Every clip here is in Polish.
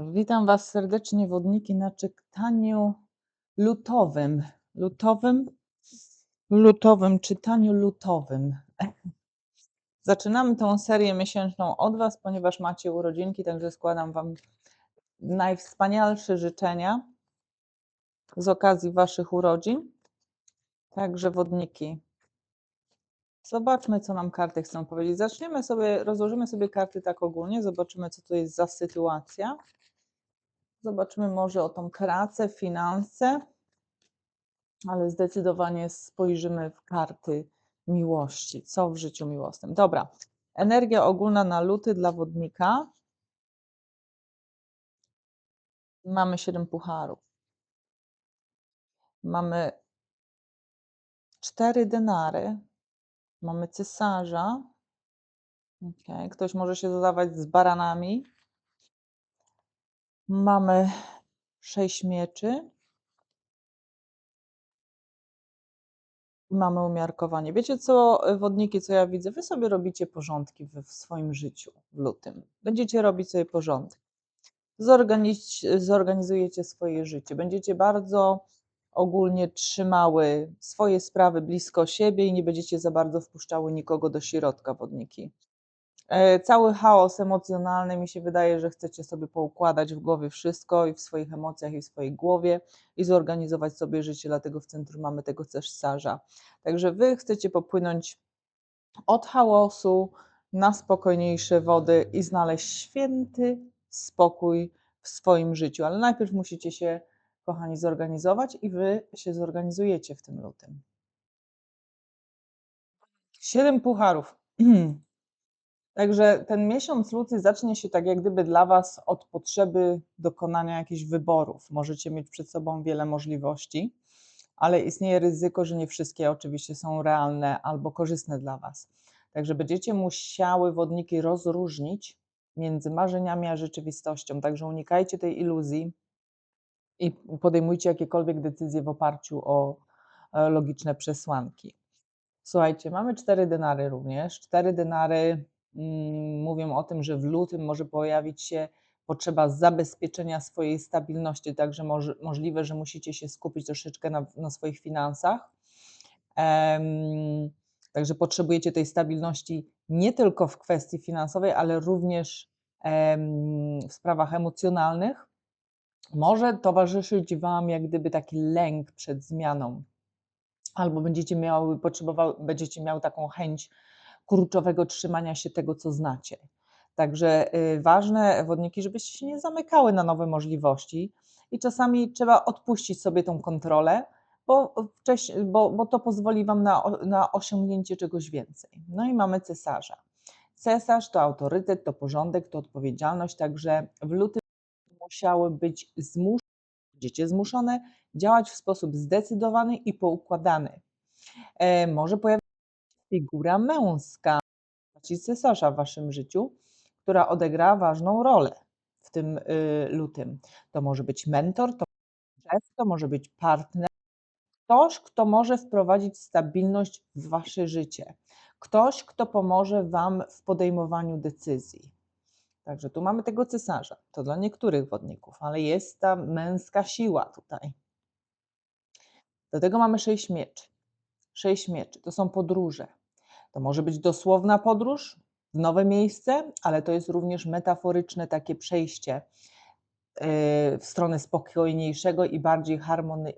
Witam Was serdecznie, wodniki na czytaniu lutowym. Lutowym? Lutowym, czytaniu lutowym. Zaczynamy tą serię miesięczną od Was, ponieważ macie urodzinki, także składam Wam najwspanialsze życzenia z okazji Waszych urodzin. Także wodniki. Zobaczmy, co nam karty chcą powiedzieć. Zaczniemy sobie, rozłożymy sobie karty tak ogólnie, zobaczymy, co to jest za sytuacja. Zobaczmy może o tą pracę, finanse, ale zdecydowanie spojrzymy w karty miłości. Co w życiu miłosnym? Dobra. Energia ogólna na luty dla wodnika. Mamy siedem pucharów. Mamy cztery denary. Mamy cesarza. Okay. Ktoś może się zadawać z baranami. Mamy sześć mieczy. Mamy umiarkowanie. Wiecie co, wodniki, co ja widzę? Wy sobie robicie porządki w, swoim życiu w lutym. Będziecie robić sobie porządek. Zorganiz, zorganizujecie swoje życie. Będziecie bardzo ogólnie trzymały swoje sprawy blisko siebie i nie będziecie za bardzo wpuszczały nikogo do środka, wodniki. E, cały chaos emocjonalny mi się wydaje, że chcecie sobie poukładać w głowie wszystko i w swoich emocjach i w swojej głowie i zorganizować sobie życie, dlatego w centrum mamy tego cesarza. Także wy chcecie popłynąć od chaosu na spokojniejsze wody i znaleźć święty spokój w swoim życiu, ale najpierw musicie się, kochani, zorganizować i wy się zorganizujecie w tym lutym. Siedem pucharów. Także ten miesiąc luty zacznie się tak jak gdyby dla Was od potrzeby dokonania jakichś wyborów. Możecie mieć przed sobą wiele możliwości, ale istnieje ryzyko, że nie wszystkie oczywiście są realne albo korzystne dla Was. Także będziecie musiały wodniki rozróżnić między marzeniami a rzeczywistością. Także unikajcie tej iluzji i podejmujcie jakiekolwiek decyzje w oparciu o e, logiczne przesłanki. Słuchajcie, mamy cztery denary również. Cztery denary Mm, mówią o tym, że w lutym może pojawić się potrzeba zabezpieczenia swojej stabilności, także może, możliwe, że musicie się skupić troszeczkę na, na swoich finansach. Um, także potrzebujecie tej stabilności nie tylko w kwestii finansowej, ale również um, w sprawach emocjonalnych. Może towarzyszyć Wam jak gdyby taki lęk przed zmianą, albo będziecie miały, potrzebowały, będziecie miały taką chęć kurczowego trzymania się tego, co znacie. Także y, ważne wodniki, żebyście się nie zamykały na nowe możliwości i czasami trzeba odpuścić sobie tą kontrolę, bo, wcześniej, bo, bo to pozwoli Wam na, na osiągnięcie czegoś więcej. No i mamy cesarza. Cesarz to autorytet, to porządek, to odpowiedzialność, także w lutym musiały być zmuszone, będziecie zmuszone działać w sposób zdecydowany i poukładany. E, może pojawić figura męska, cesarza w waszym życiu, która odegra ważną rolę w tym y, lutym. To może być mentor, to, to może być partner, ktoś, kto może wprowadzić stabilność w wasze życie, ktoś, kto pomoże wam w podejmowaniu decyzji. Także tu mamy tego cesarza. To dla niektórych wodników, ale jest ta męska siła tutaj. Do tego mamy sześć mieczy. Sześć mieczy to są podróże. To może być dosłowna podróż w nowe miejsce, ale to jest również metaforyczne takie przejście e, w stronę spokojniejszego i bardziej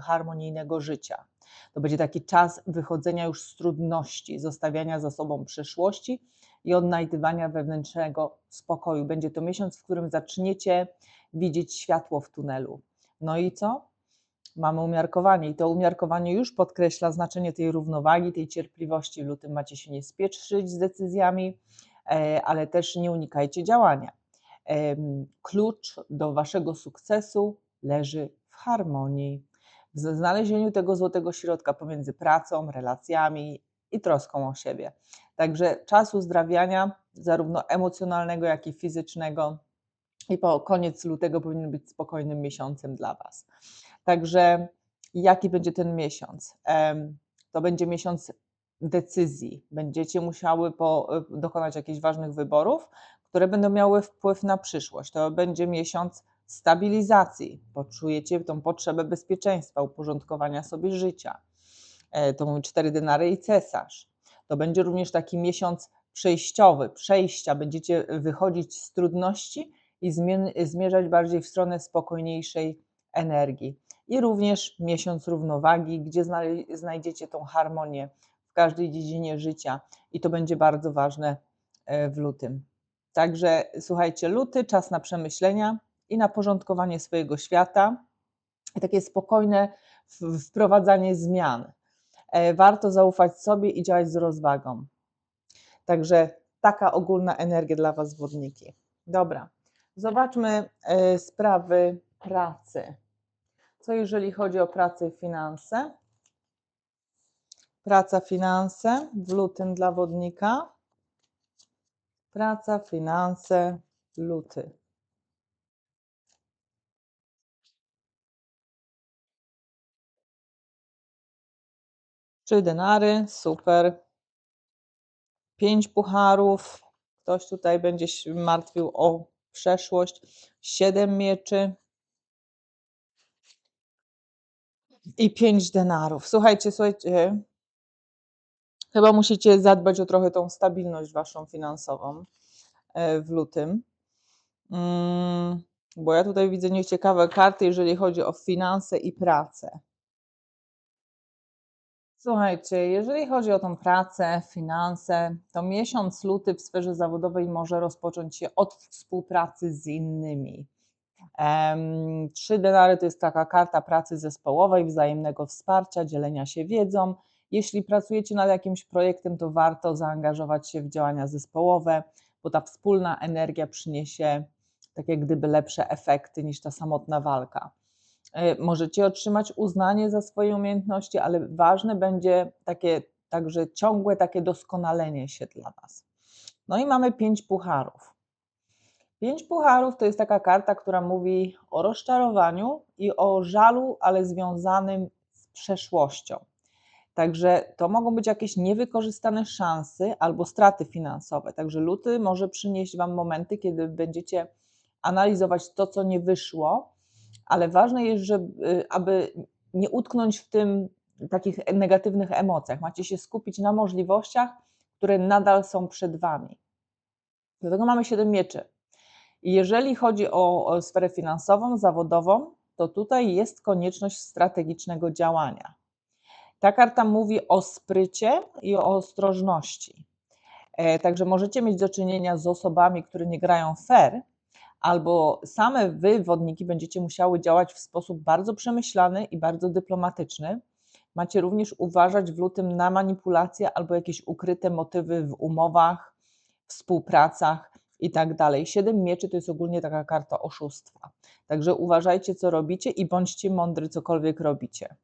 harmonijnego życia. To będzie taki czas wychodzenia już z trudności, zostawiania za sobą przeszłości i odnajdywania wewnętrznego spokoju. Będzie to miesiąc, w którym zaczniecie widzieć światło w tunelu. No i co? mamy umiarkowanie i to umiarkowanie już podkreśla znaczenie tej równowagi, tej cierpliwości. W lutym macie się nie spieszyć z decyzjami, e, ale też nie unikajcie działania. Klucz do waszego sukcesu leży w harmonii, w znalezieniu tego złotego środka pomiędzy pracą, relacjami i troską o siebie. Także czas uzdrawiania, zarówno emocjonalnego, jak i fizycznego, i po koniec lutego powinien być spokojnym miesiącem dla Was. Także jaki będzie ten miesiąc? to będzie miesiąc decyzji. Będziecie musiały po, dokonać jakichś ważnych wyborów, które będą miały wpływ na przyszłość. To będzie miesiąc stabilizacji. Poczujecie tą potrzebę bezpieczeństwa, uporządkowania sobie życia. E, to mówię cztery denary i cesarz. To będzie również taki miesiąc przejściowy, przejścia. Będziecie wychodzić z trudności i zmierzać bardziej w stronę spokojniejszej energii. I również miesiąc równowagi, gdzie znajdziecie tą harmonię w każdej dziedzinie życia i to będzie bardzo ważne e, w lutym. Także słuchajcie, luty czas na przemyślenia i na porządkowanie swojego świata takie spokojne wprowadzanie zmian. E, warto zaufać sobie i działać z rozwagą. Także taka ogólna energia dla Was, wodniki. Dobra, zobaczmy e, sprawy pracy. Co jeżeli chodzi o pracę i finanse? Praca, finanse w lutym dla wodnika. Praca, finanse, luty. Trzy denary, super. Pięć pucharów. Ktoś tutaj będzie się martwił o przeszłość. Siedem mieczy. I pięć denarów. Słuchajcie, słuchajcie. Chyba musicie zadbać o trochę tą stabilność waszą finansową e, w lutym. Mm, bo ja tutaj widzę nieciekawe karty, jeżeli chodzi o finanse i pracę. Słuchajcie, jeżeli chodzi o tą pracę, finanse, to miesiąc luty w sferze zawodowej może rozpocząć się od współpracy z innymi. Trzy denary to jest taka karta pracy zespołowej, wzajemnego wsparcia, dzielenia się wiedzą. Jeśli pracujecie nad jakimś projektem, to warto zaangażować się w działania zespołowe, bo ta wspólna energia przyniesie tak jak gdyby lepsze efekty niż ta samotna walka. E, możecie otrzymać uznanie za swoje umiejętności, ale ważne będzie takie także ciągłe takie doskonalenie się dla Was. No i mamy pięć pucharów. Pięć pucharów to jest taka karta, która mówi o rozczarowaniu i o żalu, ale związanym z przeszłością. Także to mogą być jakieś niewykorzystane szanse albo straty finansowe. Także luty może przynieść Wam momenty, kiedy będziecie analizować to, co nie wyszło, ale ważne jest, żeby, aby nie utknąć w tym takich negatywnych emocjach. Macie się skupić na możliwościach, które nadal są przed Wami. Dlatego mamy siedem mieczy. Jeżeli chodzi o, o sferę finansową, zawodową, to tutaj jest konieczność strategicznego działania. Ta karta mówi o sprycie i o ostrożności. E, także możecie mieć do czynienia z osobami, które nie grają fair, albo same wy, wodniki, będziecie musiały działać w sposób bardzo przemyślany i bardzo dyplomatyczny. Macie również uważać w lutym na manipulacje albo jakieś ukryte motywy w umowach, współpracach i tak dalej. Siedem mieczy to jest ogólnie taka karta oszustwa. Także uważajcie, co robicie i bądźcie mądry, cokolwiek robicie.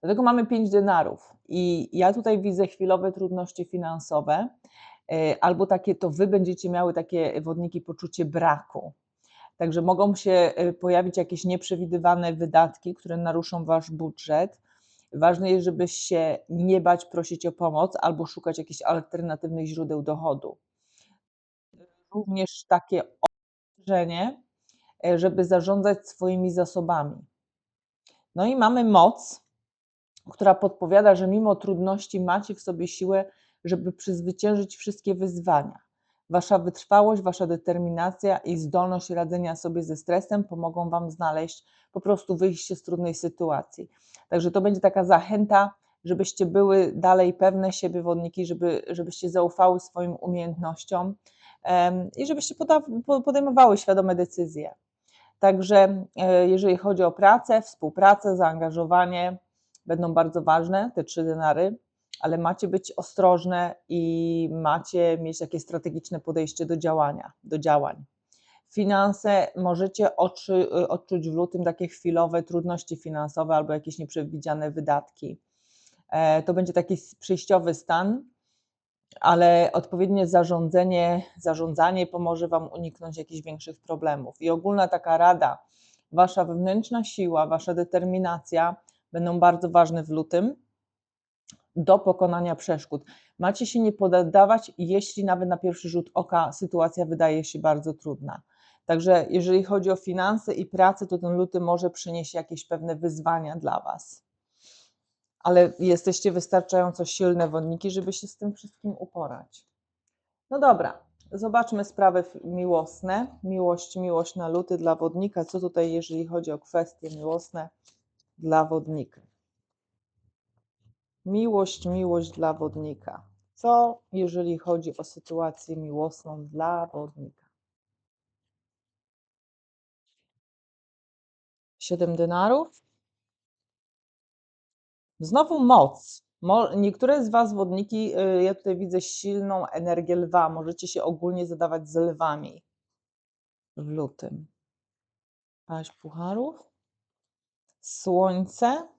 Dlatego mamy pięć denarów. I ja tutaj widzę chwilowe trudności finansowe, albo takie, to wy będziecie miały takie wodniki poczucie braku. Także mogą się e, pojawić jakieś nieprzewidywane wydatki, które naruszą wasz budżet. Ważne jest, żebyś się nie bać prosić o pomoc albo szukać jakichś alternatywnych źródeł dochodu. Również takie ostrzeżenie, e, żeby zarządzać swoimi zasobami. No i mamy moc, która podpowiada, że mimo trudności macie w sobie siłę, żeby przezwyciężyć wszystkie wyzwania. Wasza wytrwałość, wasza determinacja i zdolność radzenia sobie ze stresem pomogą Wam znaleźć po prostu wyjście z trudnej sytuacji. Także to będzie taka zachęta, żebyście były dalej pewne siebie wodniki, żeby, żebyście zaufały swoim umiejętnościom um, i żebyście podejmowały świadome decyzje. Także e, jeżeli chodzi o pracę, współpracę, zaangażowanie, będą bardzo ważne, te trzy denary, ale macie być ostrożne i macie mieć takie strategiczne podejście do działania, do działań. Finanse możecie odczuć w lutym takie chwilowe trudności finansowe albo jakieś nieprzewidziane wydatki. E, to będzie taki przejściowy stan, ale odpowiednie zarządzanie, zarządzanie pomoże Wam uniknąć jakichś większych problemów. I ogólna taka rada, Wasza wewnętrzna siła, Wasza determinacja będą bardzo ważne w lutym. Do pokonania przeszkód. Macie się nie poddawać, jeśli nawet na pierwszy rzut oka sytuacja wydaje się bardzo trudna. Także jeżeli chodzi o finanse i pracę, to ten luty może przynieść jakieś pewne wyzwania dla Was. Ale jesteście wystarczająco silne wodniki, żeby się z tym wszystkim uporać. No dobra, zobaczmy sprawy miłosne. Miłość, miłość na luty dla wodnika. Co tutaj, jeżeli chodzi o kwestie miłosne dla wodnika? Miłość, miłość dla wodnika. Co, jeżeli chodzi o sytuację miłosną dla wodnika? Siedem denarów. Znowu moc. Niektóre z Was, wodniki, y, ja tutaj widzę silną energię lwa. Możecie się ogólnie zadawać z lwami w lutym. Paść pucharów. Słońce.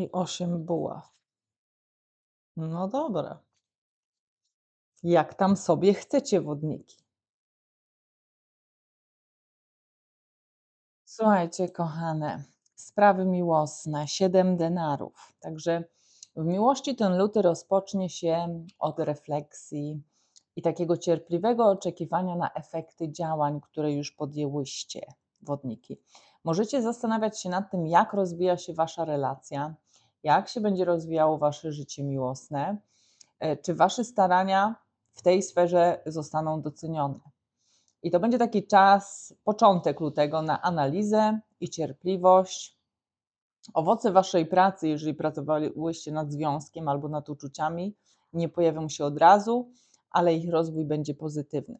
I osiem buław. No dobra. Jak tam sobie chcecie, wodniki? Słuchajcie, kochane, sprawy miłosne, siedem denarów. Także w miłości ten luty rozpocznie się od refleksji i takiego cierpliwego oczekiwania na efekty działań, które już podjęłyście, wodniki. Możecie zastanawiać się nad tym, jak rozwija się wasza relacja, jak się będzie rozwijało wasze życie miłosne, e, czy wasze starania w tej sferze zostaną docenione. I to będzie taki czas, początek lutego na analizę i cierpliwość. Owoce waszej pracy, jeżeli pracowałyście nad związkiem albo nad uczuciami, nie pojawią się od razu, ale ich rozwój będzie pozytywny.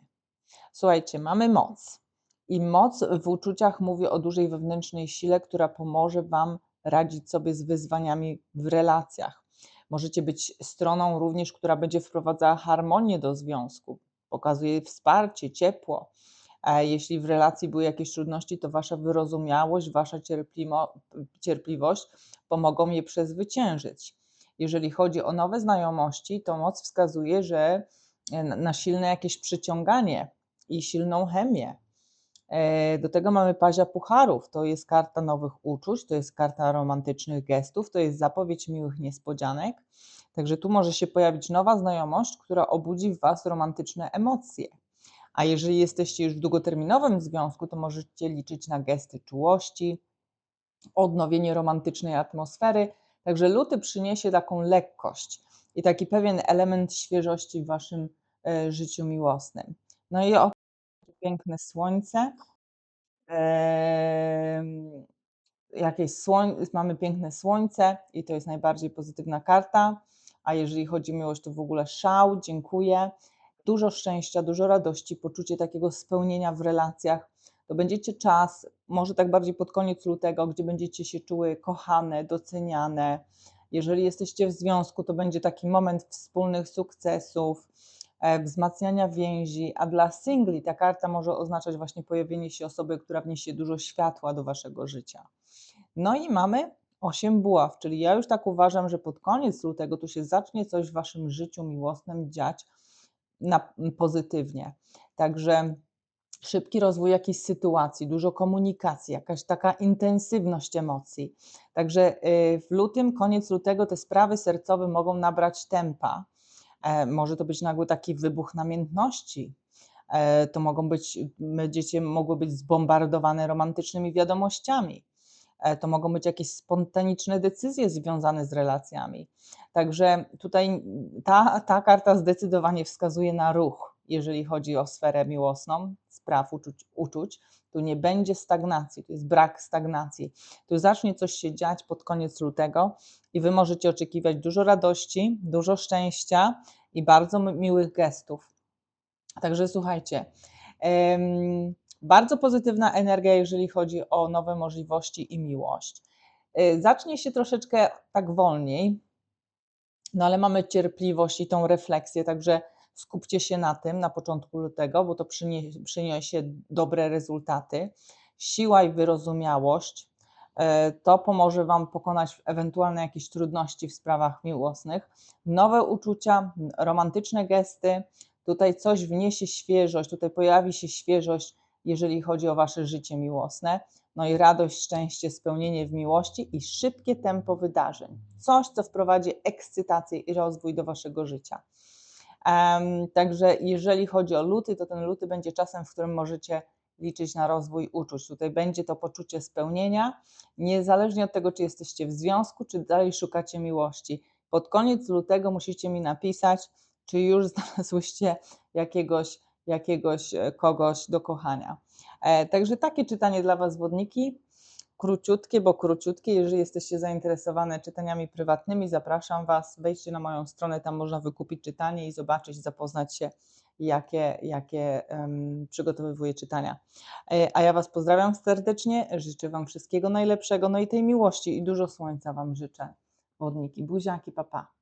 Słuchajcie, mamy moc. I moc w uczuciach mówi o dużej wewnętrznej sile, która pomoże Wam radzić sobie z wyzwaniami w relacjach. Możecie być stroną również, która będzie wprowadzała harmonię do związku, pokazuje wsparcie, ciepło. Jeśli w relacji były jakieś trudności, to wasza wyrozumiałość, wasza cierpliwość pomogą je przezwyciężyć. Jeżeli chodzi o nowe znajomości, to moc wskazuje, że e, na silne jakieś przyciąganie i silną chemię. E, do tego mamy pazia pucharów. To jest karta nowych uczuć, to jest karta romantycznych gestów, to jest zapowiedź miłych niespodzianek. Także tu może się pojawić nowa znajomość, która obudzi w Was romantyczne emocje. A jeżeli jesteście już w długoterminowym związku, to możecie liczyć na gesty czułości, odnowienie romantycznej atmosfery. Także luty przyniesie taką lekkość i taki pewien element świeżości w Waszym e, życiu miłosnym. No i piękne słońce. Jakieś słoń, mamy piękne słońce i to jest najbardziej pozytywna karta. A jeżeli chodzi o miłość, to w ogóle szał, dziękuję. Dużo szczęścia, dużo radości, poczucie takiego spełnienia w relacjach. To będziecie czas, może tak bardziej pod koniec lutego, gdzie będziecie się czuły kochane, doceniane. Jeżeli jesteście w związku, to będzie taki moment wspólnych sukcesów, wzmacniania więzi, a dla singli ta karta może oznaczać właśnie pojawienie się osoby, która wniesie dużo światła do waszego życia. No i mamy 8 buław, czyli ja już tak uważam, że pod koniec lutego tu się zacznie coś w waszym życiu miłosnym dziać na, pozytywnie. Także szybki rozwój jakiejś sytuacji, dużo komunikacji, jakaś taka intensywność emocji. Także y, w lutym, koniec lutego te sprawy sercowe mogą nabrać tempa E, może to być nagły taki wybuch namiętności. E, to mogą być, dzieci mogły być zbombardowane romantycznymi wiadomościami. E, to mogą być jakieś spontaniczne decyzje związane z relacjami. Także tutaj ta, ta karta zdecydowanie wskazuje na ruch, jeżeli chodzi o sferę miłosną, spraw uczuć, uczuć. Tu nie będzie stagnacji, tu jest brak stagnacji. Tu zacznie coś się dziać pod koniec lutego i Wy możecie oczekiwać dużo radości, dużo szczęścia i bardzo miłych gestów. Także słuchajcie, bardzo pozytywna energia, jeżeli chodzi o nowe możliwości i miłość. Y, zacznie się troszeczkę tak wolniej, no ale mamy cierpliwość i tą refleksję, także skupcie się na tym na początku lutego, bo to przyniesie, przyniesie dobre rezultaty. Siła i wyrozumiałość e, to pomoże Wam pokonać ewentualne jakieś trudności w sprawach miłosnych. Nowe uczucia, romantyczne gesty, tutaj coś wniesie świeżość, tutaj pojawi się świeżość jeżeli chodzi o wasze życie miłosne. No i radość, szczęście, spełnienie w miłości i szybkie tempo wydarzeń. Coś, co wprowadzi ekscytację i rozwój do waszego życia. Także jeżeli chodzi o luty, to ten luty będzie czasem, w którym możecie liczyć na rozwój uczuć. Tutaj będzie to poczucie spełnienia, niezależnie od tego, czy jesteście w związku, czy dalej szukacie miłości. Pod koniec lutego musicie mi napisać, czy już znalazłyście jakiegoś, jakiegoś e, kogoś do kochania. E, także takie czytanie dla Was, wodniki. Króciutkie, bo króciutkie. Jeżeli jesteście zainteresowane czytaniami prywatnymi, zapraszam Was. Wejdźcie na moją stronę, tam można wykupić czytanie i zobaczyć, zapoznać się, jakie, jakie um, czytania. E, a ja Was pozdrawiam serdecznie, życzę Wam wszystkiego najlepszego, no i tej miłości i dużo słońca Wam życzę. Wodniki, buziaki, papa.